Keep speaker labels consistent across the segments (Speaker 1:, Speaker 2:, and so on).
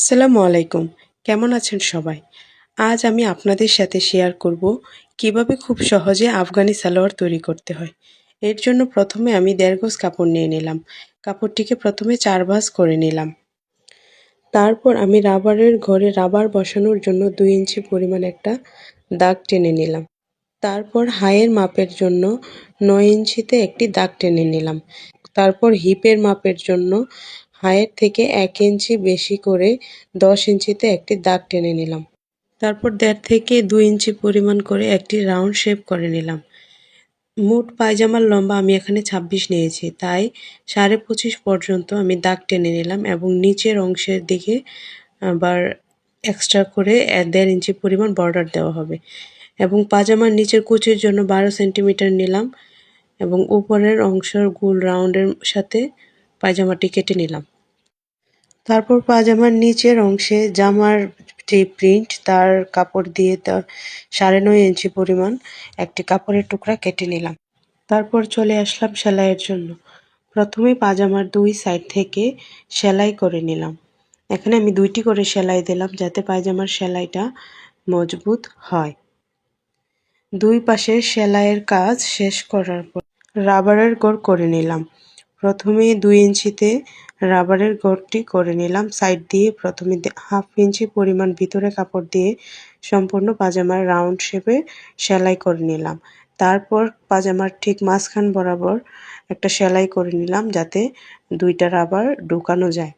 Speaker 1: আসসালামু আলাইকুম। কেমন আছেন সবাই? আজ আমি আপনাদের সাথে শেয়ার করব কীভাবে খুব সহজে আফগানি সালোয়ার তৈরি করতে হয়। এর জন্য প্রথমে আমি দেড় গজ কাপড় নিয়ে নিলাম। কাপড়টিকে প্রথমে চার ভাঁজ করে নিলাম। তারপর আমি রাবারের ঘরে রাবার বসানোর জন্য দুই ইঞ্চি পরিমাণ একটা দাগ টেনে নিলাম। তারপর হায়ের মাপের জন্য নয় ইঞ্চিতে একটি দাগ টেনে নিলাম। তারপর হিপের মাপের জন্য হায়ের থেকে এক ইঞ্চি বেশি করে দশ ইঞ্চিতে একটি দাগ টেনে নিলাম। তারপর দেড় থেকে দুই ইঞ্চি পরিমাণ করে একটি রাউন্ড শেপ করে নিলাম। মোট পায়জামার লম্বা আমি এখানে ছাব্বিশ নিয়েছি, তাই সাড়ে পঁচিশ পর্যন্ত আমি দাগ টেনে নিলাম এবং নিচের অংশের দিকে, আবার এক্সট্রা করে দেড় ইঞ্চি পরিমাণ বর্ডার দেওয়া হবে এবং পাজামার নিচের কুচির জন্য বারো সেন্টিমিটার নিলাম এবং উপরের অংশের গোল রাউন্ডের সাথে পায়জামাটি কেটে নিলাম। তারপর পাজামার নিচের অংশে জামার যে প্রিন্ট, তার কাপড় দিয়ে তার সাড়ে নয় ইঞ্চি পরিমাণ একটি কাপড়ের টুকরা কেটে নিলাম। তারপর চলে আসলাম সেলাইয়ের জন্য। প্রথমে পাজামার দুই সাইড থেকে সেলাই করে নিলাম। এখানে আমি দুইটি করে সেলাই দিলাম যাতে পায়জামার সেলাইটা মজবুত হয়। দুই পাশে সেলাইয়ের কাজ শেষ করার পর রাবারের গোড় করে নিলাম। প্রথমে দুই ইঞ্চিতে রাবারের গড়টি করে নিলাম। সাইড দিয়ে প্রথমে হাফ ইঞ্চি পরিমাণ ভিতরে কাপড় দিয়ে সম্পূর্ণ পাজামার রাউন্ড শেপে সেলাই করে নিলাম। তারপর পাজামার ঠিক মাঝখান বরাবর একটা সেলাই করে নিলাম যাতে দুইটা রাবার ঢুকানো যায়।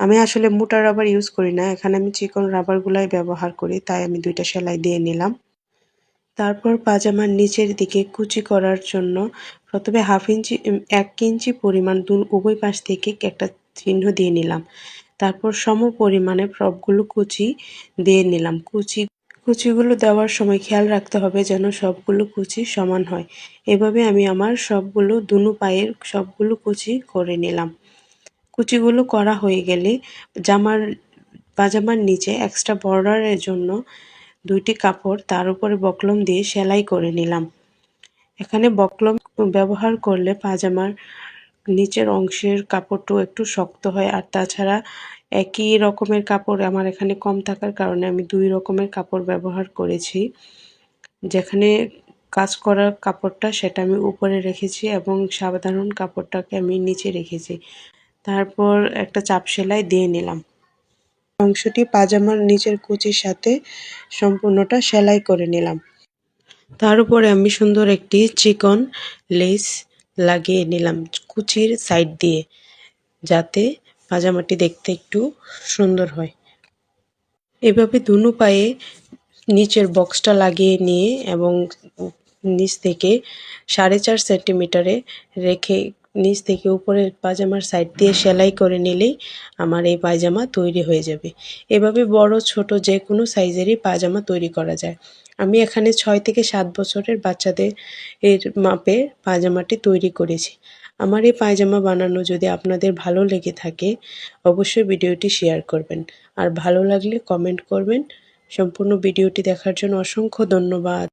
Speaker 1: আমি আসলে মোটা রাবার ইউজ করি না, এখানে আমি চিকন রাবারগুলাই ব্যবহার করি, তাই আমি দুইটা সেলাই দিয়ে নিলাম। তারপর পাজামার নিচের দিকে কুচি করার জন্য প্রথমে হাফ ইঞ্চি এক ইঞ্চি পরিমাণ দুল উভয় পাশ থেকে একটা চিহ্ন দিয়ে নিলাম। তারপর সম পরিমাণে সবগুলো কুচি দিয়ে নিলাম। কুচি, কুচিগুলো দেওয়ার সময় খেয়াল রাখতে হবে যেন সবগুলো কুচি সমান হয়। এভাবে আমি আমার সবগুলো দুনু পায়ের সবগুলো কুচি করে নিলাম। কুচিগুলো করা হয়ে গেলে জামার, পাজামার নিচে এক্সট্রা বর্ডারের জন্য দুইটি কাপড় তার উপরে বকলম দিয়ে সেলাই করে নিলাম। এখানে বকলম ব্যবহার করলে পাজামার নিচের অংশের কাপড়টাও একটু শক্ত হয়। আর তাছাড়া একই রকমের কাপড় আমার এখানে কম থাকার কারণে আমি দুই রকমের কাপড় ব্যবহার করেছি। যেখানে কাজ করার কাপড়টা সেটা আমি উপরে রেখেছি এবং সাধারণ কাপড়টাকে আমি নিচে রেখেছি। তারপর একটা চাপ সেলাই দিয়ে নিলাম। অংশটি পাজামার নিচের কুচির সাথে সম্পূর্ণটা সেলাই করে নিলাম। তার উপরে আমি সুন্দর একটি চিকন লেস লাগিয়ে নিলাম কুচির সাইড দিয়ে, যাতে পাজামাটি দেখতে একটু সুন্দর হয়। এভাবে দুনো পায়ে নিচের বক্সটা লাগিয়ে নিয়ে এবং নিচ থেকে সাড়ে চার সেন্টিমিটারে রেখে নিচ থেকে উপরের পাজামার সাইড দিয়ে সেলাই করে নিলেই আমার এই পায়জামা তৈরি হয়ে যাবে। এভাবে বড়, ছোট যে কোনো সাইজেরই পায়জামা তৈরি করা যায়। আমি এখানে ছয় থেকে সাত বছরের বাচ্চাদের এর মাপে পায়জামাটি তৈরি করেছি। আমার এই পায়জামা বানানো যদি আপনাদের ভালো লেগে থাকে, অবশ্যই ভিডিওটি শেয়ার করবেন। আর ভালো লাগলে কমেন্ট করবেন। সম্পূর্ণ ভিডিওটি দেখার জন্য অসংখ্য ধন্যবাদ।